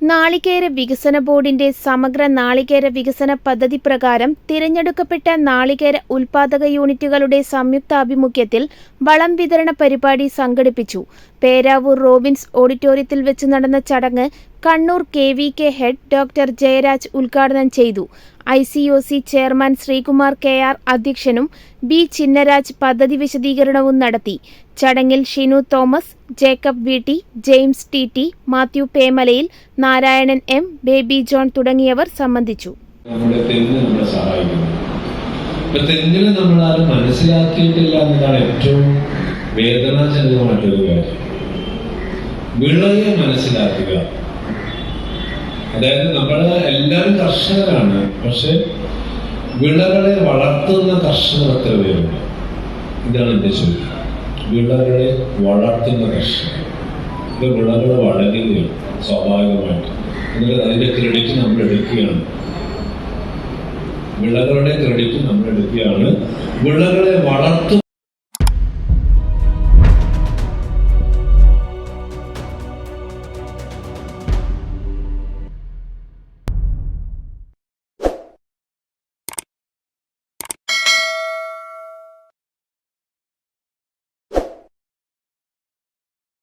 നാളികേര വികസന ബോർഡിന്റെ സമഗ്ര നാളികേര വികസന പദ്ധതി പ്രകാരം തിരഞ്ഞെടുക്കപ്പെട്ട നാളികേര ഉൽപാദക യൂണിറ്റുകളുടെ സംയുക്താഭിമുഖ്യത്തിൽ വളം വിതരണ പരിപാടി സംഘടിപ്പിച്ചു. പേരാവൂർ റോബിൻസ് ഓഡിറ്റോറിയത്തിൽ വെച്ച് നടന്ന ചടങ്ങ് Kannur K V K head doctor Jayaraj ഉദ്ഘാടനം ചെയ്തു. I C O C chairman Sreekumar K R അധ്യക്ഷനും ബി ചിന്നരാജ് പദ്ധതി വിശദീകരണവും നടത്തി. ചടങ്ങിൽ Shinu Thomas Jacob V T James T T Mathew പേമലയിൽ Narayanan M Baby John തുടങ്ങിയവർ സംബന്ധിച്ചു. നമ്മൾ ആരും മനസ്സിലാക്കിയിട്ടില്ല എന്നതാണ് ഏറ്റവും വേദനാജനകമായിട്ടുള്ള കാര്യം. വിളയെ മനസ്സിലാക്കുക. അതായത് നമ്മൾ എല്ലാവരും കർഷകരാണ്. പക്ഷെ വിളകളെ വളർത്തുന്ന കർഷകർ എത്ര പേരുണ്ട് ഇതാണ് എന്റെ ചോദ്യം. വിളകളെ വളർത്തുന്ന കർഷകർ. ഇത് വിളകൾ വളരുകയാണ് സ്വാഭാവികമായിട്ട്. എന്നിട്ട് അതിന്റെ ക്രെഡിറ്റ് നമ്മൾ എടുക്കുകയാണ്. വിളകളുടെ ക്രെഡിറ്റ് നമ്മൾ എടുക്കുകയാണ്. വിളകളെ വളർത്തു